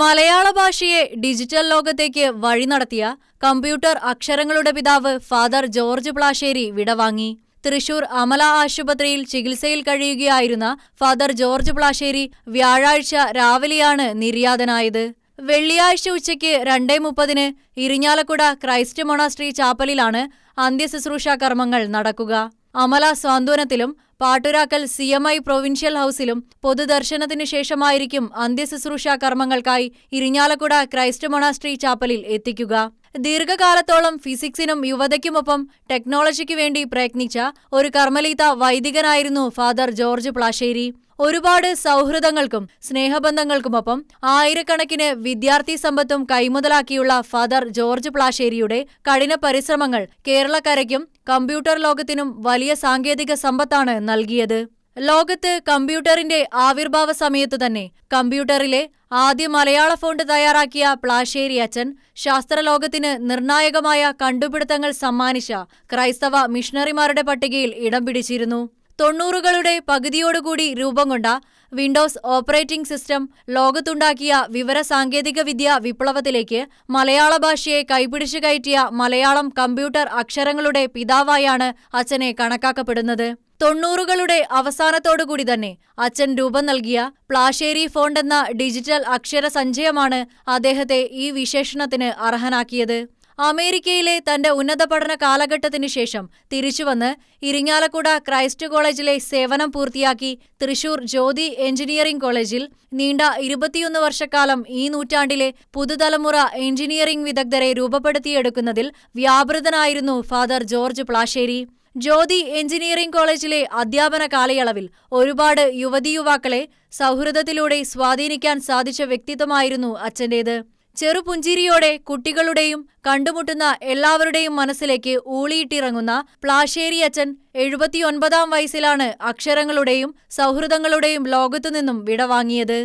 മലയാള ഭാഷയെ ഡിജിറ്റൽ ലോകത്തേക്ക് വഴി നടത്തിയ കമ്പ്യൂട്ടർ അക്ഷരങ്ങളുടെ പിതാവ് ഫാദർ ജോർജ് പ്ലാശ്ശേരി വിടവാങ്ങി തൃശൂർ അമല ആശുപത്രിയിൽ ചികിത്സയിൽ കഴിയുകയായിരുന്ന ഫാദർ ജോർജ് പ്ലാശ്ശേരി വ്യാഴാഴ്ച രാവിലെയാണ് നിര്യാതനായത്. വെള്ളിയാഴ്ച ഉച്ചയ്ക്ക് രണ്ടേ മുപ്പതിന് ഇരിഞ്ഞാലക്കുട ക്രൈസ്റ്റ് മൊണാസ്ട്രി ചാപ്പലിലാണ് അന്ത്യശുശ്രൂഷാ കർമ്മങ്ങൾ നടക്കുക. അമല സ്വാന്തോനത്തിലും പാട്ടുരാക്കൽ സി എം ഐ പ്രൊവിൻഷ്യൽ ഹൌസിലും പൊതുദർശനത്തിനു ശേഷമായിരിക്കും അന്ത്യശുശ്രൂഷ കർമ്മങ്ങൾക്കായി ഇരിഞ്ഞാലക്കുട ക്രൈസ്റ്റ് മൊണാസ്ട്രി ചാപ്പലിൽ എത്തിക്കുക. ദീർഘകാലത്തോളം ഫിസിക്സിനും യുവതയ്ക്കുമൊപ്പം ടെക്നോളജിക്ക് വേണ്ടി പ്രയത്നിച്ച ഒരു കർമ്മലീത വൈദികനായിരുന്നു ഫാദർ ജോർജ് പ്ലാശ്ശേരി ഒരുപാട് സൗഹൃദങ്ങൾക്കും സ്നേഹബന്ധങ്ങൾക്കുമൊപ്പം ആയിരക്കണക്കിന് വിദ്യാർത്ഥി സമ്പത്തും കൈമുതലാക്കിയുള്ള ഫാദർ ജോർജ് പ്ലാശ്ശേരിയുടെ കഠിന പരിശ്രമങ്ങൾ കേരളക്കരയ്ക്കും കമ്പ്യൂട്ടർ ലോകത്തിനും വലിയ സാങ്കേതിക സമ്പത്താണ് നൽകിയത്. ലോകത്ത് കമ്പ്യൂട്ടറിന്റെ ആവിർഭാവ സമയത്തു തന്നെ കമ്പ്യൂട്ടറിലെ ആദ്യ മലയാള ഫോണ്ട് തയ്യാറാക്കിയ പ്ലാശ്ശേരി അച്ഛൻ ശാസ്ത്രലോകത്തിന് നിർണായകമായ കണ്ടുപിടുത്തങ്ങൾ സമ്മാനിച്ച ക്രൈസ്തവ മിഷണറിമാരുടെ പട്ടികയിൽ ഇടം പിടിച്ചിരുന്നു. തൊണ്ണൂറുകളുടെ പകുതിയോടുകൂടി രൂപം കൊണ്ട വിൻഡോസ് ഓപ്പറേറ്റിംഗ് സിസ്റ്റം ലോകത്തുണ്ടാക്കിയ വിവരസാങ്കേതിക വിദ്യ വിപ്ലവത്തിലേക്ക് മലയാള ഭാഷയെ കൈപിടിച്ചു കയറ്റിയ മലയാളം കമ്പ്യൂട്ടർ അക്ഷരങ്ങളുടെ പിതാവായാണ് അച്ഛനെ കണക്കാക്കപ്പെടുന്നത്. തൊണ്ണൂറുകളുടെ അവസാനത്തോടുകൂടി തന്നെ അച്ഛൻ രൂപം നൽകിയ പ്ലാശ്ശേരി ഫോണ്ട് എന്ന ഡിജിറ്റൽ അക്ഷര സഞ്ചയമാണ് അദ്ദേഹത്തെ ഈ വിശേഷണത്തിന് അർഹനാക്കിയത്. അമേരിക്കയിലെ തന്റെ ഉന്നത പഠന കാലഘട്ടത്തിനു ശേഷം തിരിച്ചുവന്ന് ഇരിങ്ങാലക്കുട ക്രൈസ്റ്റ് കോളേജിലെ സേവനം പൂർത്തിയാക്കി തൃശൂർ ജ്യോതി എഞ്ചിനീയറിംഗ് കോളേജിൽ നീണ്ട ഇരുപത്തിയൊന്ന് വർഷക്കാലം ഈ നൂറ്റാണ്ടിലെ പുതുതലമുറ എഞ്ചിനീയറിംഗ് വിദഗ്ധരെ രൂപപ്പെടുത്തിയെടുക്കുന്നതിൽ വ്യാപൃതനായിരുന്നു father George Plassery Jyothi engineering കോളേജിലെ അധ്യാപന കാലയളവിൽ ഒരുപാട് യുവതി യുവാക്കളെ സൗഹൃദത്തിലൂടെ സ്വാധീനിക്കാൻ സാധിച്ച വ്യക്തിത്വമായിരുന്നു അച്ഛന്റേത്. ചെറുപുഞ്ചിരിയോടെ കുട്ടികളുടെയും കണ്ടുമുട്ടുന്ന എല്ലാവരുടെയും മനസ്സിലേക്ക് ഊളിയിട്ടിറങ്ങുന്ന പ്ലാശ്ശേരി അച്ഛൻ എഴുപത്തിയൊൻപതാം വയസ്സിലാണ് അക്ഷരങ്ങളുടെയും സൗഹൃദങ്ങളുടെയും ലോകത്തുനിന്നും വിടവാങ്ങിയത്.